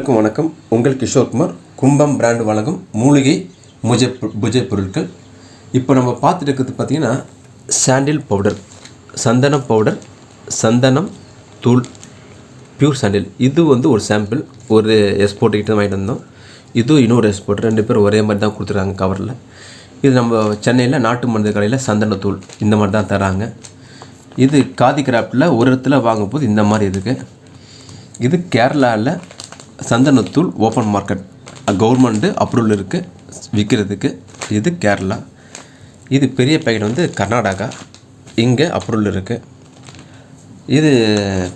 அனைவருக்கும் வணக்கம். உங்கள் கிஷோர்குமார் கும்பம் பிராண்ட் வழங்கும் மூலிகை முஜை புஜை பொருட்கள். இப்போ நம்ம பார்த்துட்டு இருக்கிறது பார்த்திங்கன்னா சாண்டில் பவுடர் சந்தனம் பவுடர் சந்தனம் தூள் பியூர் சாண்டில் இது வந்து ஒரு சாம்பிள் ஒரு எக்ஸ்போர்ட் வாங்கிட்டு வந்தோம். இதுவும் இன்னொரு எக்ஸ்போர்ட் ரெண்டு பேரும் ஒரே மாதிரி தான் கொடுத்துருக்காங்க கவரில் இது நம்ம சென்னையில் நாட்டு மருந்து கடையில் சந்தனத்தூள் இந்த மாதிரி தான் தராங்க. இது காதி கிராஃப்டில் ஒரு இடத்துல வாங்கும்போது இந்த மாதிரி இருக்குது இது கேரளாவில் சந்தனத்தூள் ஓப்பன் மார்க்கெட் கவர்மெண்ட்டு அப்ரூவல் இருக்குது விற்கிறதுக்கு இது கேரளா. இது பெரிய பேக்கெட் வந்து கர்நாடகா. இங்கே அப்ரூவல் இருக்குது இது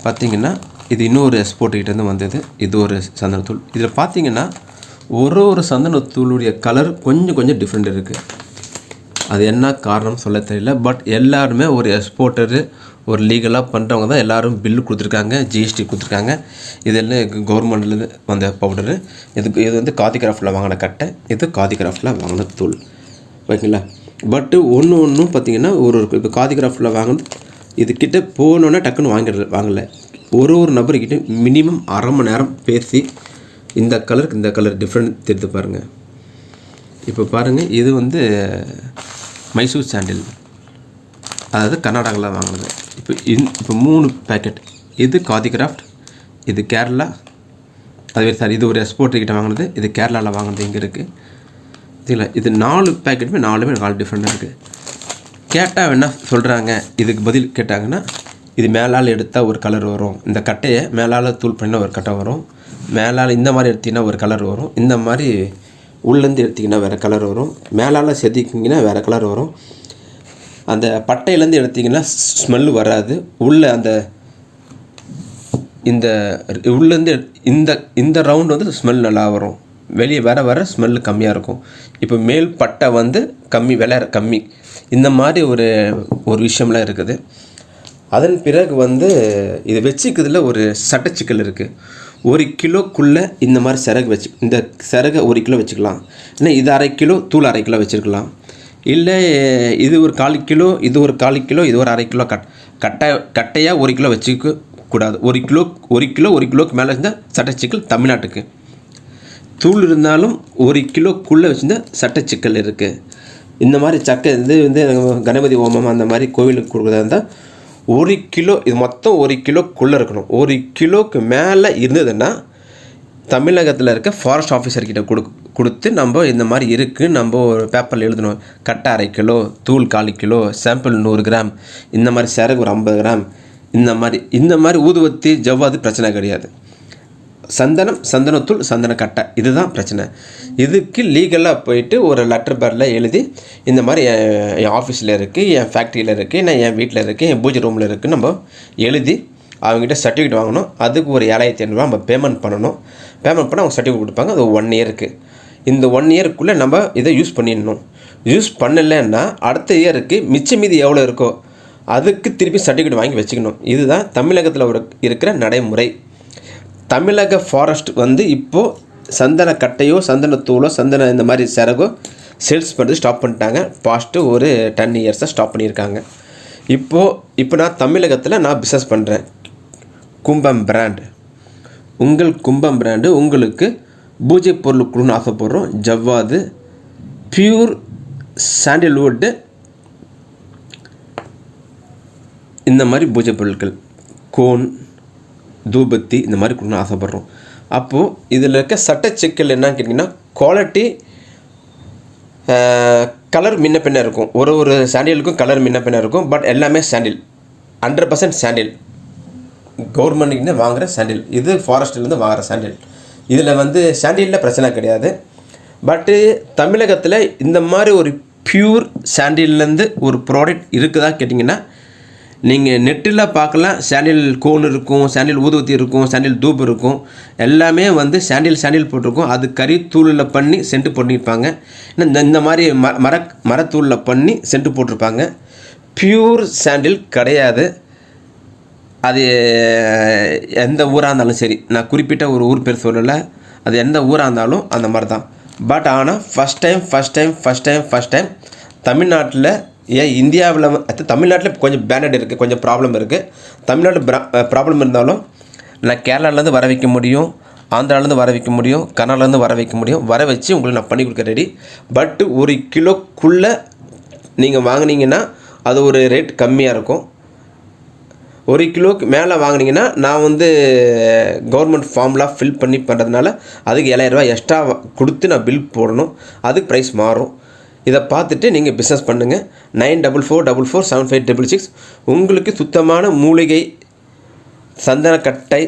பார்த்திங்கன்னா இது இன்னொரு எக்ஸ்போர்ட்டுக்கிட்டேருந்து வந்தது. இது ஒரு சந்தனத்தூள். இதில் பார்த்தீங்கன்னா ஒரு ஒரு சந்தனத்தூளுடைய கலர் கொஞ்சம் கொஞ்சம் டிஃப்ரெண்ட் இருக்குது அது என்ன காரணம் சொல்ல தெரியல. பட் எல்லாருமே ஒரு எக்ஸ்போர்ட்டரு ஒரு லீகலாக பண்ணுறவங்க தான் எல்லாரும் பில்லு கொடுத்துருக்காங்க ஜிஎஸ்டி கொடுத்துருக்காங்க. இதெல்லாம் கவர்மெண்ட்லேருந்து வந்த பவுடரு இது இது வந்து காதி கிராஃப்டில் வாங்கின கட்டை இது காதி கிராஃப்டில் வாங்கின தூள். ஓகேங்களா பட்டு ஒன்று ஒன்றும் பார்த்தீங்கன்னா ஒரு ஒரு இப்போ காதி கிராஃப்டில் வாங்கினது இதுக்கிட்ட கிட்ட டக்குன்னு வாங்கிடுறது வாங்கலை. ஒரு ஒரு நபர்கிட்ட மினிமம் அரை மணி நேரம் பேசி இந்த கலருக்கு இந்த கலர் டிஃப்ரெண்ட் தெரிந்து பாருங்கள் இப்போ பாருங்கள் இது வந்து மைசூர் சாண்டில் அதாவது கர்நாடகாவில் வாங்கினது. இப்போ இன் இப்போ மூணு பேக்கெட் இது காதி கிராஃப்ட் இது கேரளா அதுவே சார் இது ஒரு எக்ஸ்போர்ட் கிட்ட வாங்கினது இது கேரளாவில் வாங்கினது இங்கே இருக்குது சரிங்களா இது நாலு பேக்கெட்டுமே நாலுமே நாலு டிஃப்ரெண்ட்டாக இருக்குது கேட்டால் என்ன சொல்கிறாங்க இதுக்கு பதில் கேட்டாங்கன்னா இது மேலால் எடுத்தால் ஒரு கலர் வரும். இந்த கட்டையை மேலால் தூள் பண்ணால் ஒரு கட்டை வரும். மேலால் இந்த மாதிரி எடுத்திங்கன்னா ஒரு கலர் வரும். இந்த மாதிரி உள்ளேருந்து எடுத்திங்கன்னா வேறு கலர் வரும். மேலால் செதுக்கிங்கன்னா வேறு கலர் வரும். அந்த பட்டையிலேருந்து எடுத்திங்கன்னா ஸ்மெல் வராது. உள்ளே அந்த இந்த உள்ளேருந்து இந்த இந்த ரவுண்ட் வந்து ஸ்மெல் நல்லா வரும். வெளியே வர வர ஸ்மெல் கம்மியாக இருக்கும். இப்போ மேல் பட்டை வந்து கம்மி விலை கம்மி. இந்த மாதிரி ஒரு ஒரு விஷயம்லாம் இருக்குது. அதன் பிறகு வந்து இது வச்சுக்கிறதுல ஒரு சட்டச்சிக்கல் இருக்குது ஒரு கிலோக்குள்ளே இந்த மாதிரி சிறகு வச்சு இந்த சிறகை ஒரு கிலோ வச்சுக்கலாம். இல்லை இது அரை கிலோ தூள் அரை கிலோ வச்சுருக்கலாம். இல்லை இது ஒரு கால் கிலோ இது ஒரு கால் கிலோ இது ஒரு அரை கிலோ கட் கட்டை கட்டையாக ஒரு கிலோ வச்சுக்க கூடாது. ஒரு கிலோ ஒரு கிலோ ஒரு கிலோக்கு மேலே இருந்தால் சட்டச்சிக்கல் தமிழ்நாட்டுக்கு. தூள் இருந்தாலும் ஒரு கிலோக்குள்ளே வச்சுருந்தா சட்டச்சிக்கல் இருக்குது இந்த மாதிரி சக்கை இது வந்து கணபதி ஹோமம் அந்த மாதிரி கோவிலுக்கு கொடுக்குறதா இருந்தால் ஒரு கிலோ இது மொத்தம் ஒரு கிலோக்குள்ளே இருக்கணும். ஒரு கிலோக்கு மேலே இருந்ததுன்னா தமிழகத்தில் இருக்க ஃபாரஸ்ட் ஆஃபீஸர்கிட்ட கொடு கொடுத்து நம்ம இந்த மாதிரி இருக்குது நம்ம ஒரு பேப்பரில் எழுதணும். கட்டை அரை கிலோ தூள் காலி கிலோ சாம்பிள் நூறு கிராம் இந்த மாதிரி சிறகு ஒரு ஐம்பது கிராம் இந்த மாதிரி இந்த மாதிரி ஊதுவத்தி ஜவ்வாது பிரச்சனை கிடையாது. சந்தனம் சந்தனத்தூள் சந்தன கட்டை இதுதான் பிரச்சனை. இதுக்கு லீகலாக போயிட்டு ஒரு லெட்டர் பேரில் எழுதி இந்த மாதிரி என் என் ஆஃபீஸில் இருக்குது என் ஃபேக்ட்ரியில் இருக்குது நான் என் வீட்டில் இருக்குது என் பூஜை ரூமில் இருக்குன்னு நம்ம எழுதி அவங்ககிட்ட சர்டிஃபிகேட் வாங்கணும். அதுக்கு ஒரு ஏழாயிரத்தி ஐநூறுரூவா நம்ம பேமெண்ட் பண்ணணும். பேமெண்ட் பண்ண அவங்க சர்டிஃபிகேட் கொடுப்பாங்க. அது ஒன் இயருக்கு இந்த ஒன் இயருக்குள்ளே நம்ம இதை யூஸ் பண்ணிடணும். யூஸ் பண்ணலைன்னா அடுத்த இயருக்கு மிச்ச மீதி எவ்வளோ இருக்கோ அதுக்கு திருப்பி சர்டிஃபிகேட் வாங்கி வச்சுக்கணும். இதுதான் தமிழகத்தில் ஒரு இருக்கிற நடைமுறை. தமிழக ஃபாரஸ்ட் வந்து இப்போது சந்தன கட்டையோ சந்தனத்தூளோ சந்தன இந்த மாதிரி சிறகோ சேல்ஸ் பண்ணுறது ஸ்டாப் பண்ணிட்டாங்க. பாஸ்ட்டு ஒரு டென் இயர்ஸாக ஸ்டாப் பண்ணியிருக்காங்க. இப்போது இப்போ நான் தமிழகத்தில் நான் பிஸ்னஸ் பண்ணுறேன் கும்பம் பிராண்ட் உங்கள் கும்பம் பிராண்டு உங்களுக்கு பூஜை பொருள் கொடுன்னு ஆசைப்படுறோம் ஜவ்வாது பியூர் சாண்டில்வுட்டு இந்த மாதிரி பூஜை பொருட்கள் கோன் தூபத்தி இந்த மாதிரி கொடுக்கணும் ஆசைப்பட்றோம் அப்போது இதில் இருக்க சட்ட சிக்கல் என்னன்னு கேட்டிங்கன்னா குவாலிட்டி கலர் முன்ன பின்ன இருக்கும். ஒரு ஒரு சாண்டிலுக்கும் கலர் முன்ன பின்ன இருக்கும். பட் எல்லாமே சாண்டில் ஹண்ட்ரட் பர்சன்ட் சாண்டில் கவர்மெண்ட்லேருந்து வாங்குகிற சாண்டில் இது ஃபாரஸ்ட்லேருந்து வாங்குகிற சாண்டில் இதில் வந்து சாண்டிலில் பிரச்சனை கிடையாது. பட்டு தமிழகத்தில் இந்த மாதிரி ஒரு பியூர் சாண்டில்லேருந்து ஒரு ப்ராடக்ட் இருக்குதா கேட்டிங்கன்னா நீங்கள் நெட்டில் பார்க்கலாம் சாண்டில் கோன் இருக்கும் சாண்டில் ஊதுவத்தி இருக்கும் சாண்டில் தூப் இருக்கும் எல்லாமே வந்து சாண்டில் சாண்டில் போட்டிருக்கும். அது கறி தூளில் பண்ணி சென்ட் பண்ணியிருப்பாங்க இன்னும் இந்த இந்த மாதிரி ம மர மரத்தூளில் பண்ணி சென்ட் போட்டிருப்பாங்க. பியூர் சாண்டில் கிடையாது. அது எந்த ஊராக இருந்தாலும் சரி. நான் குறிப்பிட்ட ஒரு ஊர் பேர் சொல்லலை. அது எந்த ஊராக இருந்தாலும் அந்த மாதிரி தான் பட் ஆனால் first time first time first time first time தமிழ்நாட்டில் ஏன் இந்தியாவில் அது தமிழ்நாட்டில் கொஞ்சம் பேண்டட் இருக்குது கொஞ்சம் ப்ராப்ளம் இருக்குது தமிழ்நாட்டில் ப்ராப்ளம் இருந்தாலும் நான் கேரளாலேருந்து வர வைக்க முடியும் ஆந்திராலேருந்து வர வைக்க முடியும் கர்நாடகாலேருந்து வர வைக்க முடியும். வர வச்சு உங்களுக்கு நான் பண்ணி கொடுக்க ரெடி பட் ஒரு கிலோக்குள்ளே நீங்கள் வாங்கினீங்கன்னா அது ஒரு ரேட் கம்மியாக இருக்கும். ஒரு கிலோக்கு மேலே வாங்கினீங்கன்னா நான் வந்து கவர்மெண்ட் ஃபார்ம்லாம் ஃபில் பண்ணி பண்ணுறதுனால அதுக்கு ஏழாயிரரூவா எக்ஸ்ட்ரா கொடுத்து நான் பில் போடணும். அதுக்கு ப்ரைஸ் மாறும். இதை பார்த்துட்டு நீங்கள் பிஸ்னஸ் பண்ணுங்கள் nine double four double four seven five double six உங்களுக்கு சுத்தமான மூலிகை சந்தனக்கட்டை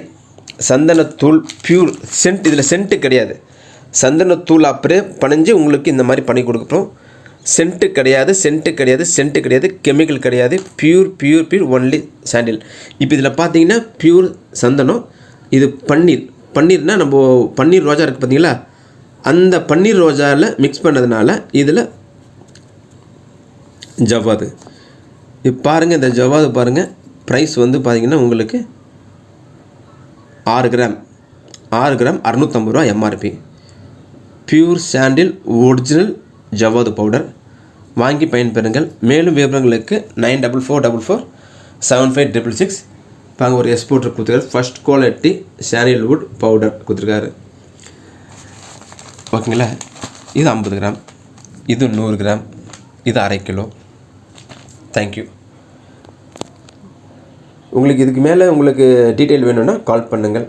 சந்தனத்தூள் பியூர் சென்ட் இதில் சென்ட்டு கிடையாது. சந்தனத்தூள் அப்படியே பணிஞ்சு உங்களுக்கு இந்த மாதிரி பண்ணி கொடுக்குறோம் சென்ட்டு கிடையாது சென்ட்டு கிடையாது சென்ட்டு கிடையாது கெமிக்கல் கிடையாது. Pure pure pure only sandal இப்போ இதில் பார்த்தீங்கன்னா பியூர் சந்தனம் இது பன்னீர். பன்னீர்னால் நம்ம பன்னீர் ரோஜா இருக்குது பார்த்தீங்களா அந்த பன்னீர் ரோஜாவில் மிக்ஸ் பண்ணதுனால இதில் ஜவ்வாது. இப்போ பாருங்கள் இந்த ஜவ்வாது பாருங்கள் ப்ரைஸ் வந்து பார்த்தீங்கன்னா உங்களுக்கு ஆறு கிராம். ஆறு கிராம் அறநூற்றம்பது ரூபா எம்ஆர்பி பியூர் சாண்டில் ஒரிஜினல் ஜவ்வாது பவுடர் வாங்கி பயன்பெறுங்கள். மேலும் விவரங்களுக்கு nine double four double four seven five triple six பாங்க ஒரு எக்ஸ்போர்ட்டர் கொடுத்துருக்காரு. ஃபர்ஸ்ட் குவாலிட்டி சாண்டில்வுட் பவுடர் கொடுத்துருக்காரு. ஓகேங்களா? இது ஐம்பது கிராம். இது நூறு கிராம். இது அரை கிலோ. தேங்க்யூ உங்களுக்கு இதுக்கு மேலே உங்களுக்கு டீட்டெயில் வேணும்னா கால் பண்ணுங்கள்.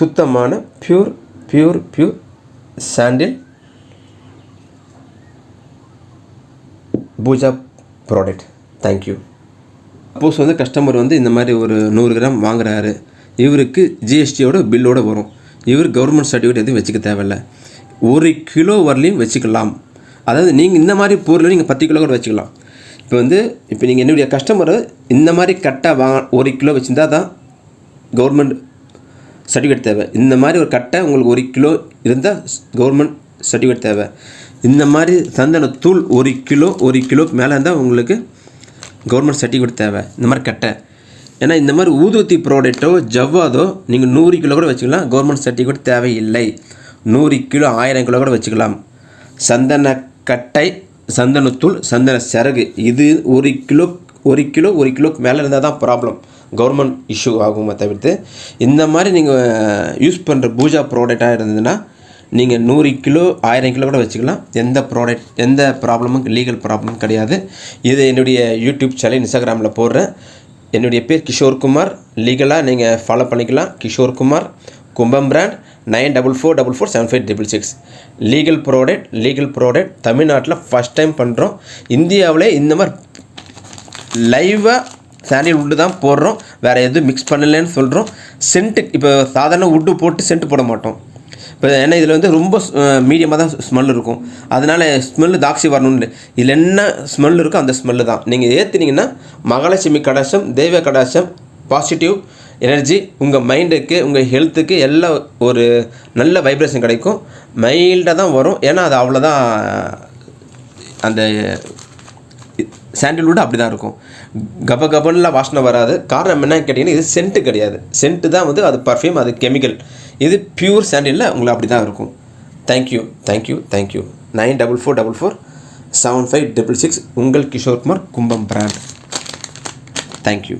சுத்தமான pure pure pure sandal Pooja product thank you suppose வந்து கஸ்டமர் வந்து இந்த மாதிரி ஒரு நூறு கிராம் வாங்குறாரு. இவருக்கு ஜிஎஸ்டியோட பில்லோடு வரும். இவர் கவர்மெண்ட் சர்டிஃபிகேட் எதுவும் வச்சுக்க தேவையில்ல. ஒரு கிலோ வரலையும் வச்சுக்கலாம். அதாவது நீங்கள் இந்த மாதிரி பொருள் நீங்கள் பத்து கிலோ கூட வச்சுக்கலாம். இப்போ வந்து இப்போ நீங்கள் என்னுடைய கஸ்டமர் இந்த மாதிரி கட்டாக வா ஒரு கிலோ வச்சுருந்தா தான் கவர்மெண்ட் சர்டிஃபிகேட் தேவை. இந்த மாதிரி ஒரு கட்டை உங்களுக்கு ஒரு கிலோ இருந்தால் கவர்மெண்ட் சர்டிஃபிகேட் தேவை. இந்த மாதிரி சந்தனத்தூள் ஒரு கிலோ ஒரு கிலோக்கு மேலே இருந்தால் உங்களுக்கு கவர்மெண்ட் சர்டிஃபிகேட் தேவை. இந்த மாதிரி கட்டை. ஏன்னா இந்த மாதிரி ஊதுவத்தி ப்ராடக்ட்டோ ஜவ்வாதோ நீங்கள் நூறு கிலோ கூட வச்சுக்கலாம். கவர்மெண்ட் சர்டிஃபிகேட் தேவையில்லை. நூறு கிலோ ஆயிரம் கிலோ கூட வச்சுக்கலாம். சந்தன கட்டை சந்தனத்தூள் சந்தன சரகு. இது ஒரு கிலோ ஒரு கிலோ ஒரு கிலோக்கு மேலே இருந்தால் தான் ப்ராப்ளம் கவர்மெண்ட் இஷ்யூ ஆகுமே தவிர்த்து. இந்த மாதிரி நீங்கள் யூஸ் பண்ணுற பூஜா ப்ராடக்டாக இருந்ததுன்னா நீங்கள் நூறு கிலோ ஆயிரம் கிலோ கூட வச்சுக்கலாம். எந்த ப்ராடக்ட் எந்த ப்ராப்ளமும் லீகல் ப்ராப்ளமும் கிடையாது. இது என்னுடைய யூடியூப் சேனல் இன்ஸ்டாகிராமில் போடுறேன். என்னுடைய பேர் கிஷோர்குமார் லீகலாக நீங்கள் ஃபாலோ பண்ணிக்கலாம். Kishorekumar Kumbam brand nine double four double four seven five triple six legal product legal product தமிழ்நாட்டில் ஃபஸ்ட் டைம் பண்ணுறோம் இந்தியாவிலே இந்த மாதிரி லைவாக சாண்டில் உட்டு தான் போடுறோம். வேறு எதுவும் மிக்ஸ் பண்ணலைன்னு சொல்கிறோம் சென்ட்டு இப்போ சாதாரண உட்டு போட்டு சென்ட் போட மாட்டோம். இப்போ ஏன்னா இதில் வந்து ரொம்ப மீடியமாக தான் ஸ்மெல் இருக்கும். அதனால் ஸ்மெல்லு தாக்சி வரணும்னு இதில் என்ன ஸ்மெல் இருக்கோ அந்த ஸ்மெல்லு தான். நீங்கள் ஏற்றுனீங்கன்னா மகாலட்சுமி கடாசம் தெய்வ கடாசம் பாசிட்டிவ் எனர்ஜி உங்கள் மைண்டுக்கு உங்கள் ஹெல்த்துக்கு எல்லாம் ஒரு நல்ல வைப்ரேஷன் கிடைக்கும். மைல்டாக தான் வரும். ஏன்னா அது அவ்வளோதான் அந்த சாண்டில்வுட் அப்படி தான் இருக்கும். கப கபன்லாம் வாசனை வராது. காரணம் என்னன்னு கேட்டிங்கன்னா இது சென்ட்டு கிடையாது. சென்ட்டு தான் வந்து அது பர்ஃப்யூம் அது கெமிக்கல் இது பியூர் சாண்டிலில் உங்களுக்கு அப்படி தான் இருக்கும். Thank you thank you thank you nine double four double four seven five double six உங்கள் கிஷோர் குமார் கும்பம் பிராண்ட் தேங்க்யூ